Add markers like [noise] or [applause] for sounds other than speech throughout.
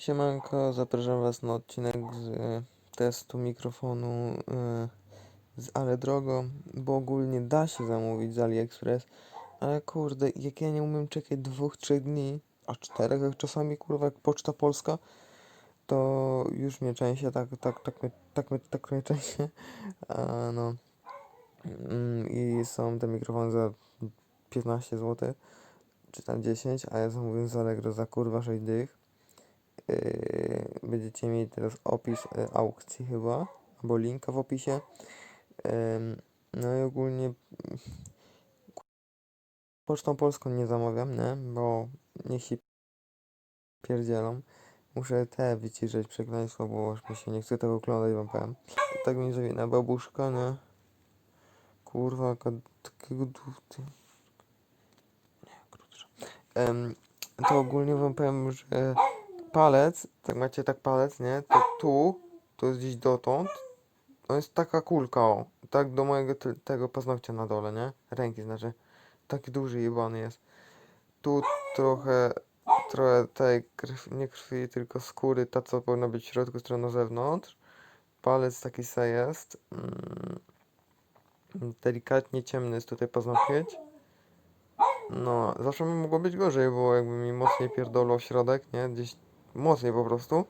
Siemanko, zapraszam Was na odcinek z e, testu mikrofonu e, z Ale Drogo, bo ogólnie da się zamówić z AliExpress, ale kurde, jak ja nie umiem czekać dwóch, trzech dni, a czterech jak czasami, kurwa, jak Poczta Polska, to już mnie częsie, tak, tak, tak, mnie, tak, mnie, tak mnie częsie, [laughs] a no. Mm, I są te mikrofony za 15 zł, czy tam 10, a ja zamówiłem z Allegro za kurwa 6 dych. Yy, będziecie mieli teraz opis yy, aukcji chyba, albo linka w opisie. No i ogólnie mm, Pocztą Polską nie zamawiam, nie? Bo niech się pierdzielą. Muszę te wyciszyć przekleństwo, bo już mi się nie chce tego oglądać, wam powiem. Tak mi zawina babuszka, nie? Kurwa, takiego du- Nie, krótsza. Ym, to ogólnie wam powiem, że palec, tak macie tak palec, nie? To tu, to jest gdzieś dotąd. To jest taka kulka, o. Tak do mojego te, tego paznokcia na dole, nie? Ręki znaczy. Taki duży jebany jest. Tu trochę, trochę tej krwi, nie krwi, tylko skóry, ta co powinna być w środku, strona na zewnątrz. Palec taki se jest. Mm. Delikatnie ciemny jest tutaj paznokieć. No, zawsze by mogło być gorzej, bo jakby mi mocniej pierdolał w środek, nie? Gdzieś mocniej po prostu,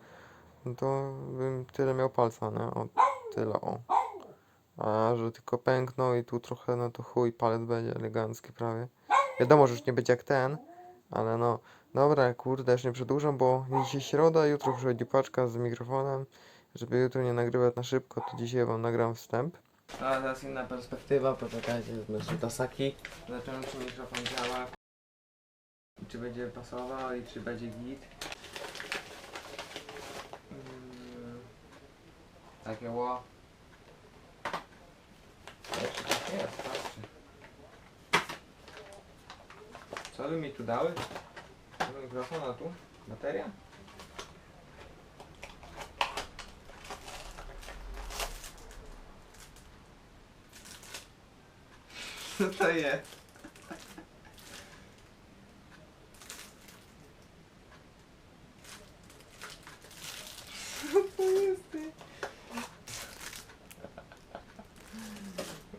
no to bym tyle miał palca, nie? O, tyle, o. A że tylko pęknął i tu trochę, no to chuj, palec będzie elegancki prawie. Wiadomo, że już nie będzie jak ten, ale no, dobra, kurde, już nie przedłużam, bo dzisiaj środa, jutro przychodzi paczka z mikrofonem. Żeby jutro nie nagrywać na szybko, to dzisiaj wam nagram wstęp. A teraz inna perspektywa, poczekajcie, wezmę tasaki. Zobaczymy, czy mikrofon działa. Czy będzie pasował i czy będzie git. Takie ło. Tak jest. Co by mi tu dały? Do mikrofona tu? Bateria? [laughs] Co to jest? Co to jest ty?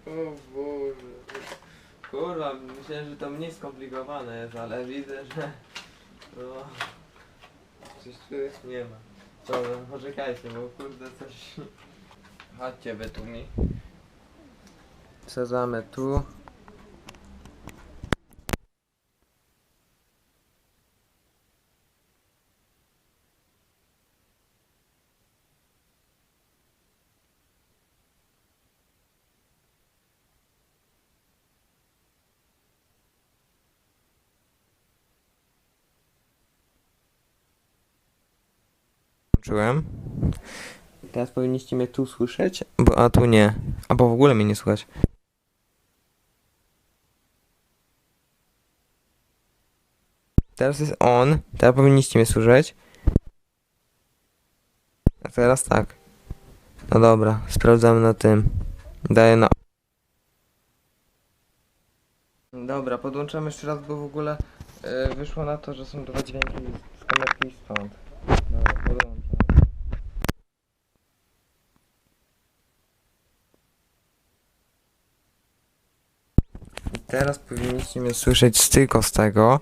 O Boże. Kurwa, myślałem, że to mniej skomplikowane jest, ale widzę, że... No... Coś tu jest nie ma. Dobra, poczekajcie, bo kurde coś... Chodźcie wy tu mi. Sadzamy tu. Włączyłem. Teraz powinniście mnie tu słyszeć, bo a tu nie. Albo w ogóle mnie nie słychać. Teraz jest on, teraz powinniście mnie słyszeć. A teraz tak. No dobra, sprawdzamy na tym. Daję na. Dobra, podłączamy jeszcze raz, bo w ogóle e, wyszło na to, że są dwa dźwięki z kamerki i stąd. Dobra, teraz powinniście mnie słyszeć tylko z tego,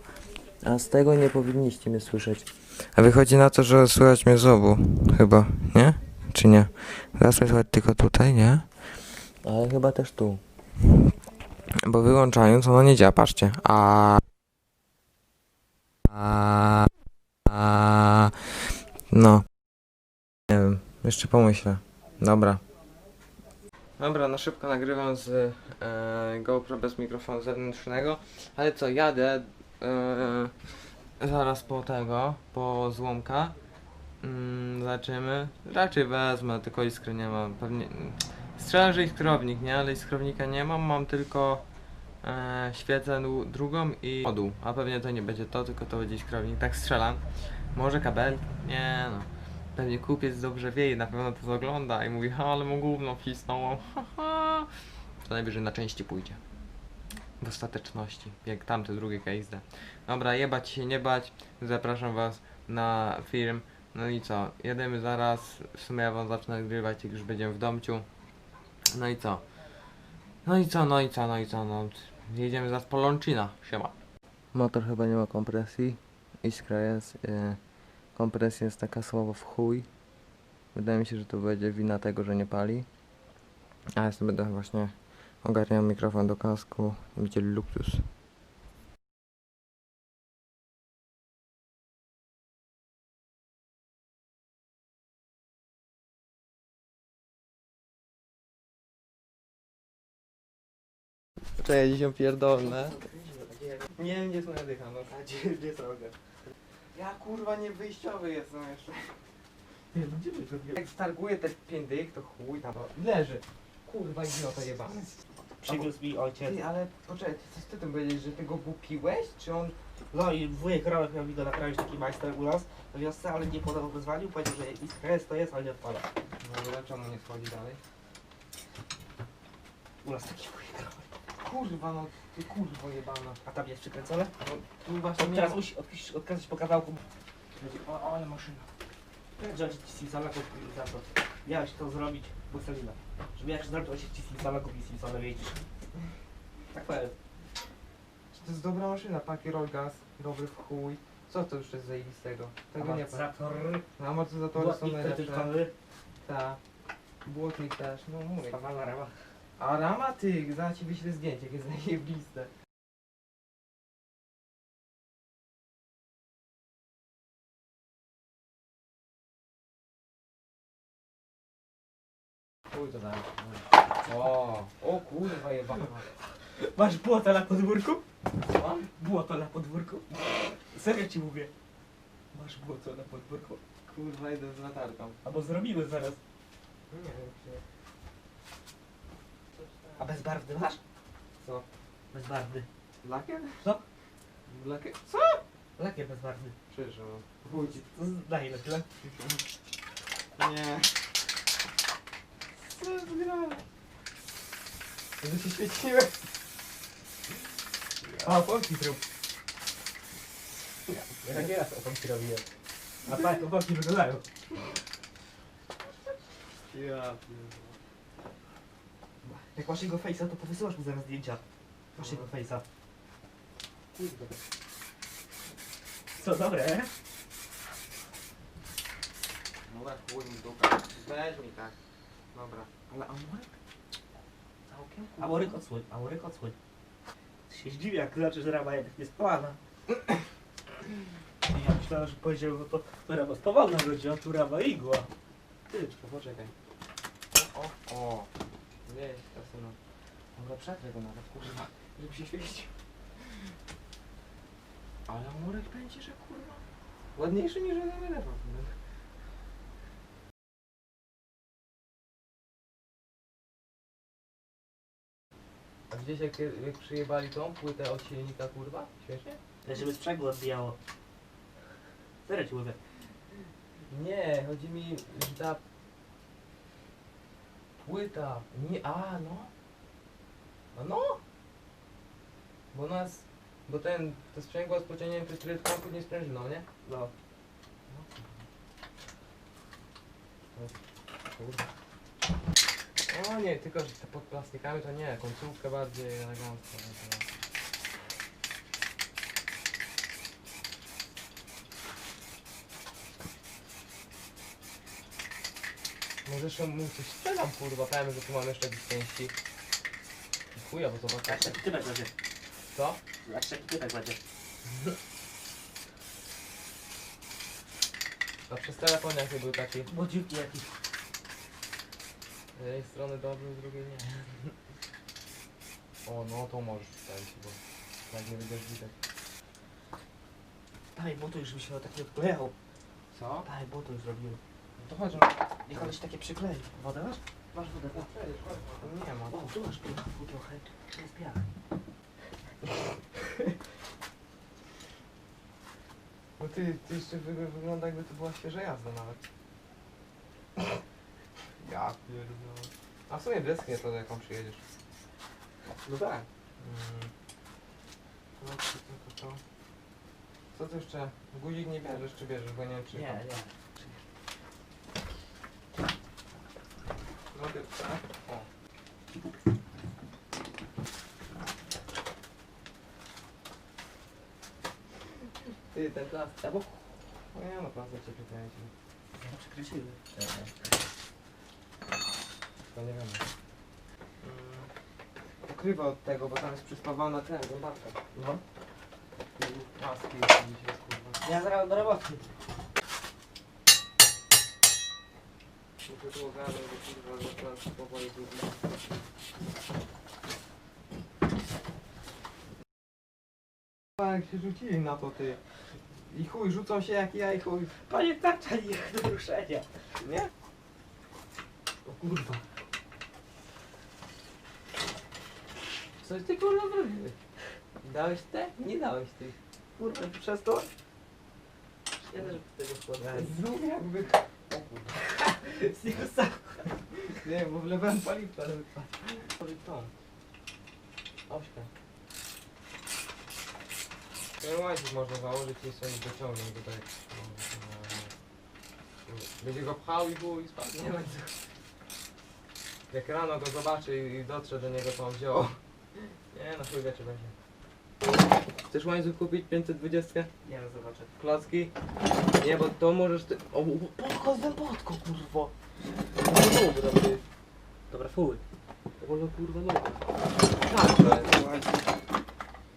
a z tego nie powinniście mnie słyszeć. A wychodzi na to, że słychać mnie z obu, chyba, nie? Czy nie? Teraz słychać tylko tutaj, nie? Ale chyba też tu. Bo wyłączając ono nie działa, patrzcie. A... A... A... No. Nie wiem, jeszcze pomyślę. Dobra. Dobra, na szybko nagrywam z e, GoPro bez mikrofonu zewnętrznego. Ale co, jadę e, zaraz po tego, po złomka. Mm, zobaczymy. Raczej wezmę, tylko iskry nie mam. Pewnie. Strzelam, że iskrownik, nie? Ale iskrownika nie mam, mam tylko e, świecę drugą i moduł. A pewnie to nie będzie to, tylko to będzie iskrownik. Tak strzelam. Może kabel? Nie no. Pewnie kupiec dobrze wie i na pewno to ogląda i mówi, ha, ale mu gówno wcisnął, ha, ha. To najwyżej na części pójdzie. W ostateczności, jak tamte drugie case. Dobra, jebać się, nie bać. Zapraszam was na film No i co? Jedziemy zaraz. W sumie ja wam zacznę nagrywać, jak już będziemy w domciu. No i co? No i co, no i co, no i co, no. Jedziemy zaraz po Lączyna. Siema. Motor chyba nie ma kompresji. Iskra jest. Yy, kompresja jest taka słaba w chuj. Wydaje mi się, że to będzie wina tego, że nie pali. A ja sobie będę właśnie ogarniał mikrofon do kasku będzie luksus. Cześć, się pierdolne. Nie wiem, gdzie dycha, no. A gdzie, gdzie Roger? Ja kurwa nie wyjściowy jestem jeszcze. Ty, no gdzie byś robił? Jak starguję te pięć dych, to chuj tam. Leży. Kurwa idiota jebany. Przywiózł mi ojciec. Ty, ale poczekaj, ty co ty tam powiedzieć, że ty go bupiłeś? Czy on... No i wujek Romek miał mi go naprawić taki majster u nas na wiosce, ale nie podał wyzwaniu, powiedział, że iskra jest, to jest, ale nie odpada. No ale czemu nie schodzi dalej? U nas taki wujek Romek. Kurwa no, ty kurwo jebana. A tam jest przykręcone? No, tu właśnie nie teraz musi odkręcić, odkręcić po kawałku. O, o, ale maszyna. Ci Simpsona, kupić za to. Miałeś to zrobić, Busselina. Żeby jak się zrobił, to się ci Simpsona, kupić Simpsona, widzisz. Tak powiem. Czy to jest dobra maszyna? Pakier gaz, dobry w chuj. Co to już jest zajebistego? Tego nie... Amortyzator, No, amortyzatory są błotnik najlepsze. Tak. Błotnik też, no mówię. spawana rama. A rama ty, zaraz ci wyślę zdjęcie, jak jest zajebiste. Chuj to dalej. O, o kurwa jebana. Masz błoto na podwórku? Co? Błoto na podwórku? Serio ci mówię. Masz błoto na podwórku? Kurwa idę z latarką. Albo zrobimy zaraz. Nie wiem czy... A bezbarwny masz? Co? Bezbarwny. Lakier? Co? Lakier? Co? Lakier bezbarwny. Przyszło. Chuj ci. To daj na chwilę. Nie. Co jest grane? Żeby się świeciły. A, polki zrób. Ja nie raz opomki robiłem. A tak, opomki wyglądają. Ja Jak masz jego face'a, to powysyłasz mu zaraz zdjęcia. Masz jego face'a. Kurde. Co, dobre? Dobra, chuj mi duka. Weź mi tak. Dobra. Ale amorek? Całkiem Amorek odsłoń, amorek odsłoń. Się zdziwi, jak znaczy, że rama jednak nie spalana. Ja myślałem, że powiedział, no to, to rama spawalna będzie, a tu rama igła. Ty, poczekaj. O, o, o. Wieś, kasyno. Dobra, przetrę go nawet, kurwa. Żeby się świecił. Ale murek będzie, że kurwa. Ładniejszy niż jeden telefon. A gdzieś jak, jak przyjebali tą płytę od silnika, kurwa? Śmiesznie? Tak, żeby sprzęgło odbijało. Serio ci mówię. Nie, chodzi mi, że ta płyta, nie, a no, a no, bo nas, bo ten, to sprzęgło z pociągnięciem przez trytkanku nie sprężyną, nie? No. Kurwa. O nie, tylko że te pod plastikami to nie, końcówka bardziej elegancka. To- Może jeszcze mu coś sprzedam, kurwa, powiem, że tu mam jeszcze jakieś części. I Chuja, bo Zobacz, zobaczcie. jaki typek będzie. Co? Zobacz, jaki typek będzie. A przez telefon jaki był taki. Młodziutki jakiś. Z jednej strony dobry, z drugiej nie. O, no to możesz wstawić, bo tak nie będziesz widać. Daj, bo to już mi się tak nie odklejał. Co? Daj, bo to już zrobiłem. To chodź, Niech on się takie przyklei. Wodę masz? Masz wodę, tak. no. Nie ma. O, tu masz piachu trochę. To jest piach. No ty, ty jeszcze wy, wygląda jakby to była świeża jazda nawet. Ja pierdolę. A w sumie wyschnie to jak on przyjedziesz. No tak. Mm. No, to, to, to, to. Co tu jeszcze? Guzik nie bierzesz, czy bierzesz, bo nie wiem czy... Nie, nie. No ty, tak? O. Ty, ten plastik. Albo O nie no, plastik cię przykręci. no, przykręcimy. To nie wiem. Mm. Pokrywa od tego, bo tam jest przyspawana ten, zębatka. No. Maski gdzieś jest, kurwa. Ja zaraz do roboty. Bo kurwa powoli. A, Jak się rzucili na to ty. I chuj, rzucą się jak ja i chuj. Panie tarcza nie do ruszenia. Nie? O kurwa. Coś ty kurwa zrobiłeś? Dałeś te? Nie dałeś ty. Kurwa, przez to? Ja też tego składałem. Znów jakby... Z sam. Nie, bo wlewałem paliwko, ale wypadł. Tą. Ośka. Ten łańcuch można założyć i sobie dociągnąć do tego. Będzie go pchał i chuj spadnie łańcuch. Jak rano go zobaczy i dotrze do niego, to on wziął. Nie, na chuj wie czy będzie. Chcesz łańcuch kupić 520? Nie no, zobaczę. Klocki? Nie, bo to możesz ty... O, Podko z zębotką, kurwo. no dobra, ty. Dobra, fuj. Wolno kurwa dobra. Tak, to jest.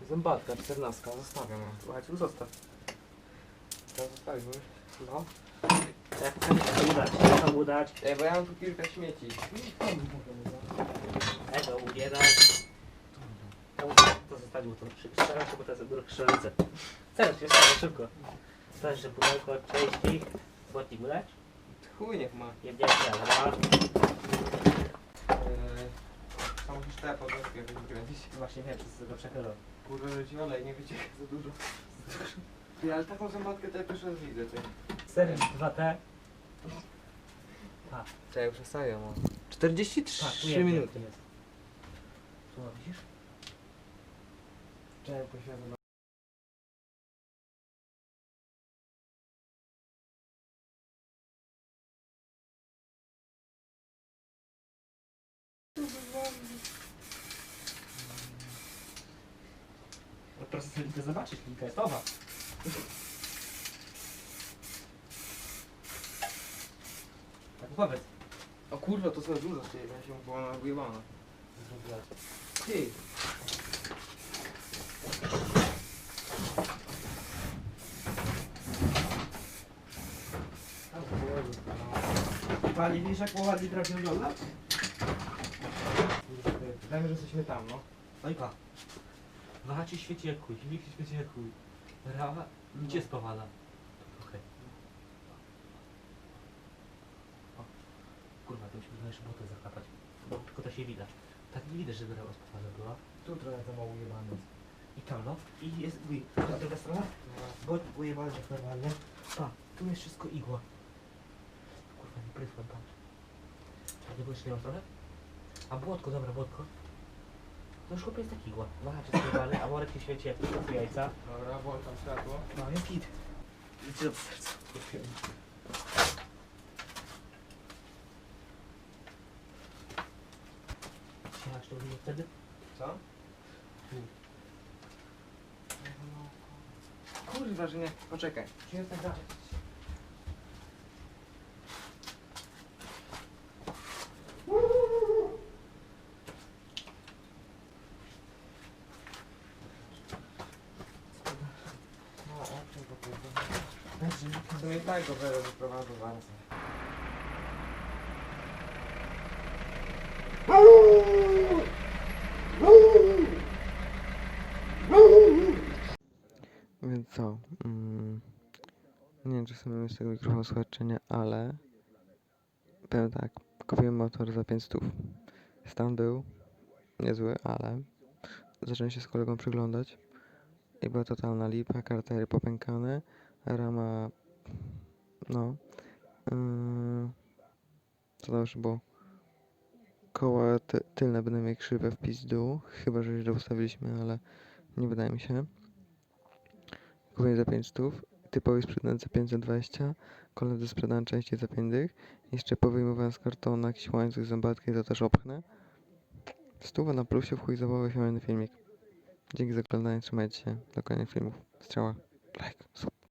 Zębatka, 14, zostawiam ją. Słuchajcie, zostaw. To bo już. No. Jak to udać, jak to udać. Ej, bo ja mam tu kilka śmieci. Tego nie dać. To, to zostawił to. Strzelam to jest do krzyżowice. Teraz się stało szybko. To jeszcze pudełko od części. Błotnik udać? Chuj niech ma. Jebniecie, ale Eee, tam musisz te podłączki wykręcić. Właśnie wiem, przez tego przechylam. Kurwa, że ci olej nie wycieka za dużo. [laughs] Ty, ale taką zębatkę to ja pierwszy raz widzę, ty. Sery 2T. Pa, Czekaj, już przestawiam, o. 43 pa, tu jest, minuty. jest. Tu widzisz? Czekaj, poświadam. No proszę sobie to zobaczyć, linka jest owa. Tak powiedz. O kurwa, to co dużo z ciebie, ja się była na wyjebana. Ty. Widzisz jak ładnie trafił wygląda? Dajmy, że jesteśmy tam, no. No i pa. Waha ci świeci jak chuj, ci świeci jak chuj. Rawa, gdzie spawala? Okej. O. Kurwa, to musimy jeszcze botę zaklapać. Bo tylko to się widać. Tak nie widać, żeby rawa spawala była. Tu trochę za mało ujebany jest. I tam no. I jest, uj, ta druga strona. Bo ujebany jak normalnie. Pa, tu jest wszystko igła. Prysłem, patrz. A nie jeszcze nie masz trochę? A błotko, dobra, błotko. To już chłopie jest tak igła. Waha cię skierowany, a worek ci świeci jak jajca. Dobra, włączam światło. No, jest git. Idźcie do serca. Chciałaś to było wtedy? Co? Kurwa, że nie. Poczekaj. Czy jest tak dalej? No, o czym to kurwa? W sumie i tak go będę wyprowadzał zaraz. Więc co? Mm, nie wiem, czy sobie mamy z tego mikrofonu słuchać, ale powiem tak, kupiłem motor za 500. Stan był niezły, ale zacząłem się z kolegą przyglądać i była totalna lipa, kartery popękane, rama, no, yy, co jeszcze było? Koła ty tylne będą mieć krzywe w pizdu, chyba że źle ustawiliśmy, ale nie wydaje mi się. kupię za 5 stów, typowy sprzedam za 520, koledzy sprzedam części za 5 dych, jeszcze powyjmowałem z kartona jakiś łańcuch zębatki, to też opchnę. Stówę na plusie, w chuj zabawy filmik. Dzięki za oglądanie, trzymajcie się, do kolejnych filmów. Strzała, like, sub.